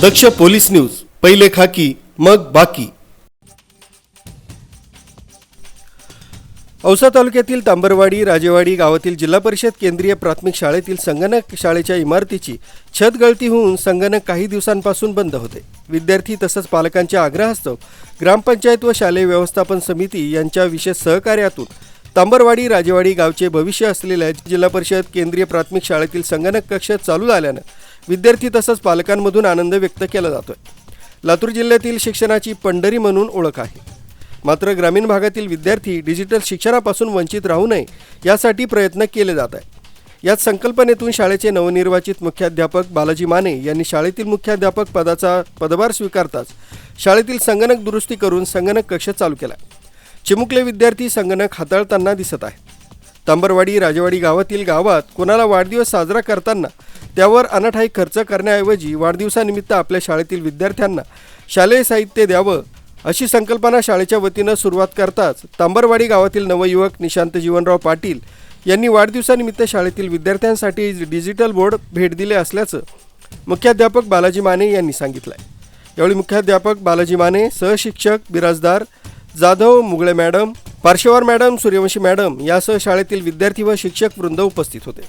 दक्ष police news पहिले खाकी मग बाकी. औसा तालुक्यातील तांबरवाडी राजेवाडी गावातील जिल्हा परिषद केंद्रीय प्राथमिक शाळेतील संगणक शाळेच्या इमारतीची छत गळती होऊन संगणक काही दिवसांपासून बंद होते. विद्यार्थी तसंच पालकांच्या आग्रहास्तव ग्रामपंचायत व शालेय व्यवस्थापन समिती यांच्या विशेष सहकार्यातून तांबरवाडी राजेवाडी गावचे भविष्य असलेल्या जिल्हा परिषद केंद्रीय प्राथमिक शाळेतील संगणक कक्ष चालू झाल्यानं विद्यार्थी तसंच पालकांमधून आनंद व्यक्त केला जातोय. लातूर जिल्ह्यातील शिक्षणाची पंढरी म्हणून ओळख आहे. मात्र ग्रामीण भागातील विद्यार्थी डिजिटल शिक्षणापासून वंचित राहू नये यासाठी प्रयत्न केले जात आहे याच संकल्पनेतून शाळेचे नवनिर्वाचित मुख्याध्यापक बालाजी माने यांनी शाळेतील मुख्याध्यापक पदाचा पदभार स्वीकारताच शाळेतील संगणक दुरुस्ती करून संगणक कक्ष चालू केला. चिमुकले विद्यार्थी संगणक हाताळताना दिसत आहेत. तांबरवाडी राजवाडी गावातील गावात कोणाला वाढदिवस साजरा करताना त्यावर अनाठाई खर्च करण्याऐवजी वाढदिवसानिमित्त आपल्या शाळेतील विद्यार्थ्यांना शालेय साहित्य द्यावं अशी संकल्पना शाळेच्या वतीनं सुरुवात करताच तांबरवाडी गावातील नवयुवक निशांत जीवनराव पाटील यांनी वाढदिवसानिमित्त शाळेतील विद्यार्थ्यांसाठी डिजिटल बोर्ड भेट दिले असल्याचं मुख्याध्यापक बालाजी माने यांनी सांगितलं आहे यावेळी मुख्याध्यापक Balaji Mane सहशिक्षक Biradar Jadhav Mugle madam Parshwawar madam Suryavanshi madam यासह शाळेतील विद्यार्थी व शिक्षक वृंद उपस्थित होते.